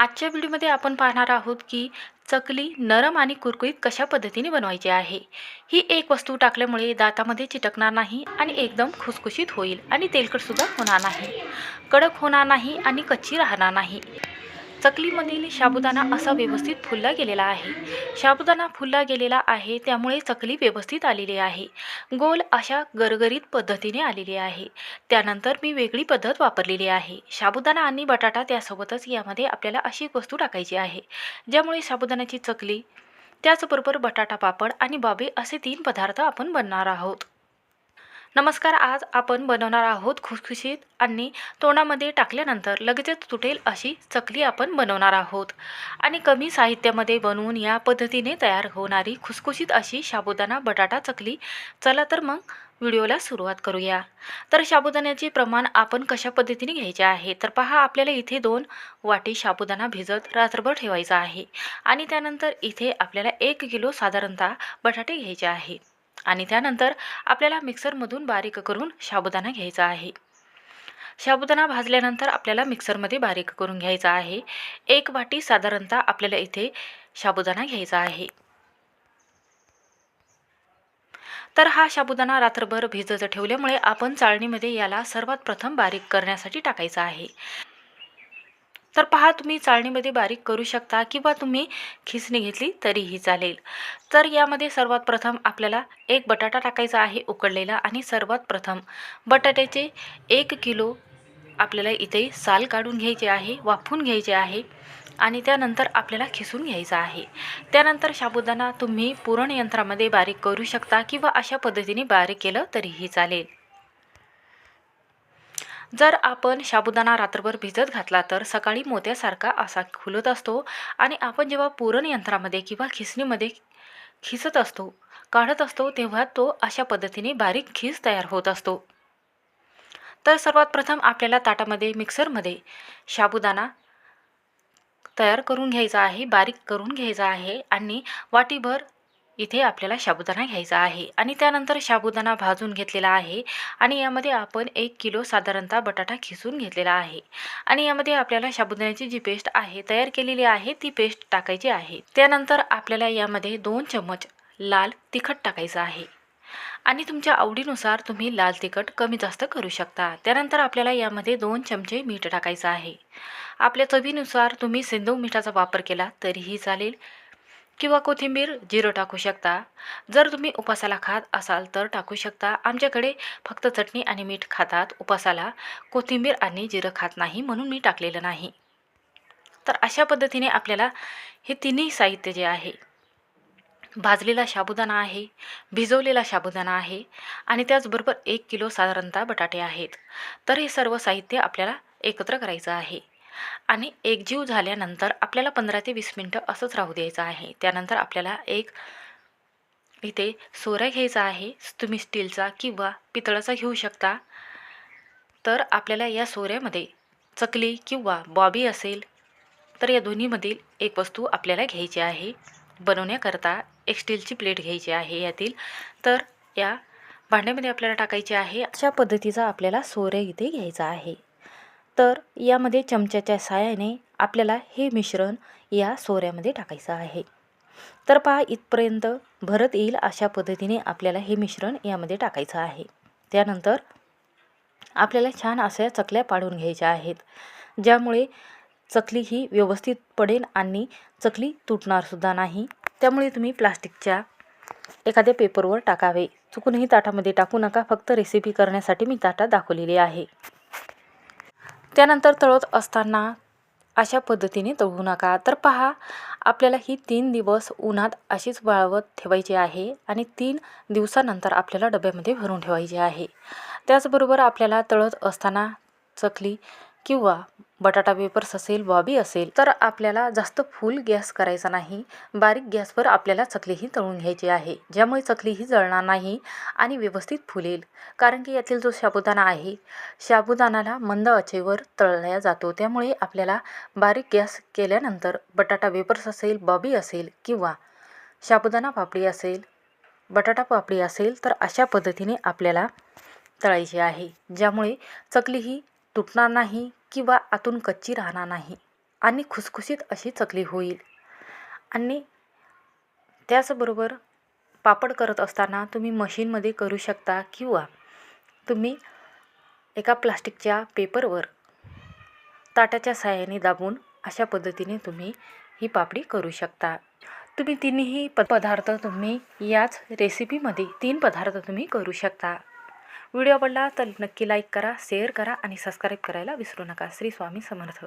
आजच्या व्हिडिओमध्ये आपण पाहणार आहोत की चकली नरम आणि कुरकुरीत कशा पद्धतीने बनवायची आहे? ही एक वस्तू टाकल्यामुळे दातामध्ये चिटकणार नाही आणि एकदम खुसखुशीत होईल आणि तेलकटसुद्धा होणार नाही. कडक होणार नाही आणि कच्ची राहणार नाही. चकलीमधील साबुदाणा असा व्यवस्थित फुलला गेलेला आहे. साबुदाणा फुलला गेलेला आहे त्यामुळे चकली व्यवस्थित आलेली आहे. गोल अशा गरगरीत पद्धतीने आलेली आहे. त्यानंतर मी वेगळी पद्धत वापरलेली आहे. साबुदाणा आणि बटाटा त्यासोबतच यामध्ये आपल्याला अशी एक वस्तू टाकायची आहे. ज्यामुळे साबुदाण्याची चकली त्याचबरोबर बटाटा पापड आणि बाबे असे तीन पदार्थ आपण बनणार आहोत. नमस्कार आज आपण बनवणार आहोत खुसखुशीत आणि तोंडामध्ये टाकल्यानंतर लगेचच तुटेल अशी चकली आपण बनवणार आहोत. आणि कमी साहित्यामध्ये बनवून या पद्धतीने तयार होणारी खुसखुशीत अशी साबुदाणा बटाटा चकली चला तर मग व्हिडिओला सुरुवात करूया. तर साबुदाण्याचे प्रमाण आपण कशा पद्धतीने घ्यायचे आहे? तर पहा आपल्याला इथे दोन वाटी साबुदाणा भिजत रात्रभर ठेवायचा आहे. आणि त्यानंतर इथे आपल्याला एक किलो साधारणतः बटाटे घ्यायचे आहे आणि त्यानंतर आपल्याला मिक्सरमधून बारीक करून साबुदाणा घ्यायचा आहे. साबुदाणा भाजल्यानंतर आपल्याला मिक्सरमध्ये बारीक करून घ्यायचा आहे. एक वाटी साधारणतः आपल्याला इथे साबुदाणा घ्यायचा आहे. तर हा साबुदाणा रात्रभर भिजत ठेवल्यामुळे आपण चाळणीमध्ये याला सर्वात प्रथम बारीक करण्यासाठी टाकायचा आहे. तर पहा तुम्ही चाळणीमध्ये बारीक करू शकता किंवा तुम्ही खिसणी घेतली तरीही चालेल. तर यामध्ये सर्वात प्रथम आपल्याला एक बटाटा टाकायचा आहे उकडलेला आणि सर्वात प्रथम बटाट्याचे एक किलो आपल्याला इथे साल काढून घ्यायचे आहे वाफून घ्यायचे आहे आणि त्यानंतर आपल्याला खिसून घ्यायचं आहे. त्यानंतर साबुदाणा तुम्ही पुरण यंत्रामध्ये बारीक करू शकता किंवा अशा पद्धतीने बारीक केलं तरीही चालेल. जर आपण साबुदाणा रात्रभर भिजत घातला तर सकाळी मोत्यासारखा असा खुलत असतो आणि आपण जेव्हा पुरण यंत्रामध्ये किंवा खिसणीमध्ये खिसत असतो काढत असतो तेव्हा तो अशा पद्धतीने बारीक खीस तयार होत असतो. तर सर्वात प्रथम आपल्याला ताटामध्ये मिक्सरमध्ये साबुदाणा तयार करून घ्यायचा आहे बारीक करून घ्यायचा आहे आणि वाटीभर इथे आपल्याला साबुदाणा घ्यायचा आहे आणि त्यानंतर साबुदाणा भाजून घेतलेला आहे आणि यामध्ये आपण एक किलो साधारणतः बटाटा खिसून घेतलेला आहे. आणि यामध्ये आपल्याला साबुदाण्याची जी पेस्ट आहे तयार केलेली आहे ती पेस्ट टाकायची आहे. त्यानंतर आपल्याला यामध्ये दोन चम्मच लाल तिखट टाकायचं आहे. आणि तुमच्या आवडीनुसार तुम्ही लाल तिखट कमी जास्त करू शकता. त्यानंतर आपल्याला यामध्ये दोन चमचे मीठ टाकायचं आहे. आपल्या चवीनुसार तुम्ही सेंदव मिठाचा वापर केला तरीही चालेल. किंवा कोथिंबीर जिरं टाकू शकता. जर तुम्ही उपासाला खात असाल तर टाकू शकता. आमच्याकडे फक्त चटणी आणि मीठ खातात उपासाला. कोथिंबीर आणि जिरं खात नाही म्हणून मी टाकलेलं नाही. तर अशा पद्धतीने आपल्याला हे तिन्ही साहित्य जे आहे भाजलेला साबुदाणा आहे भिजवलेला साबुदाणा आहे आणि त्याचबरोबर एक किलो साधारणतः बटाटे आहेत. तर हे सर्व साहित्य आपल्याला एकत्र करायचं आहे. आणि एकजीव झाल्यानंतर आपल्याला पंधरा ते वीस मिनटं असंच राहू द्यायचं आहे. त्यानंतर आपल्याला एक इथे सोऱ्या घ्यायचा आहे. तुम्ही स्टीलचा किंवा पितळाचा घेऊ शकता. तर आपल्याला या सोऱ्यामध्ये चकली किंवा बॉबी असेल तर या दोन्हीमधील एक वस्तू आपल्याला घ्यायची आहे. बनवण्याकरता एक स्टीलची प्लेट घ्यायची आहे यातील. तर या भांड्यामध्ये आपल्याला टाकायची आहे. अशा पद्धतीचा आपल्याला सोऱ्या इथे घ्यायचा आहे. तर यामध्ये चमच्याच्या साहाय्याने आपल्याला हे मिश्रण या सोऱ्यामध्ये टाकायचं आहे. तर पहा इथपर्यंत भरत येईल अशा पद्धतीने आपल्याला हे मिश्रण यामध्ये टाकायचं आहे. त्यानंतर आपल्याला छान अशा चकल्या पाडून घ्यायच्या आहेत ज्यामुळे चकली ही व्यवस्थित पडेल आणि चकली तुटणारसुद्धा नाही. त्यामुळे तुम्ही प्लास्टिकच्या एखाद्या पेपरवर टाकावे. चुकूनही ताटामध्ये टाकू नका. फक्त रेसिपी करण्यासाठी मी ताटात दाखवलेली आहे. त्यानंतर तळत असताना अशा पद्धतीने तळू नका. तर पहा आपल्याला ही तीन दिवस उन्हात अशीच वाळवत ठेवायची आहे आणि तीन दिवसानंतर आपल्याला डब्यामध्ये भरून ठेवायची आहे. त्याचबरोबर आपल्याला तळत असताना चकली किंवा बटाटा वेपर्स असेल बॉबी असेल तर आपल्याला जास्त फुल गॅस करायचा नाही. बारीक गॅसवर आपल्याला चकली ही तळून घ्यायची आहे ज्यामुळे चकली ही जळणार नाही आणि व्यवस्थित फुलेल. कारण की यातील जो साबुदाणा आहे साबुदाणाला मंद आचेवर तळल्या जातो. त्यामुळे आपल्याला बारीक गॅस केल्यानंतर बटाटा वेपर्स असेल बॉबी असेल किंवा साबुदाणा पापडी असेल बटाटा पापडी असेल तर अशा पद्धतीने आपल्याला तळायची आहे. ज्यामुळे चकली ही तुटणार नाही किंवा आतून कच्ची राहणार नाही. आणि खुसखुशीत अशी चकली होईल. आणि त्याचबरोबर पापड करत असताना तुम्ही मशीनमध्ये करू शकता किंवा तुम्ही एका प्लास्टिकच्या पेपरवर ताटाच्या साहाय्याने दाबून अशा पद्धतीने तुम्ही ही पापडी करू शकता. तुम्ही तिन्ही प पदार्थ तुम्ही याच रेसिपीमध्ये तीन पदार्थ तुम्ही करू शकता. व्हिडिओ आवडला तर नक्की लाईक करा शेअर करा आणि सबस्क्राईब करायला विसरू नका. श्री स्वामी समर्थ.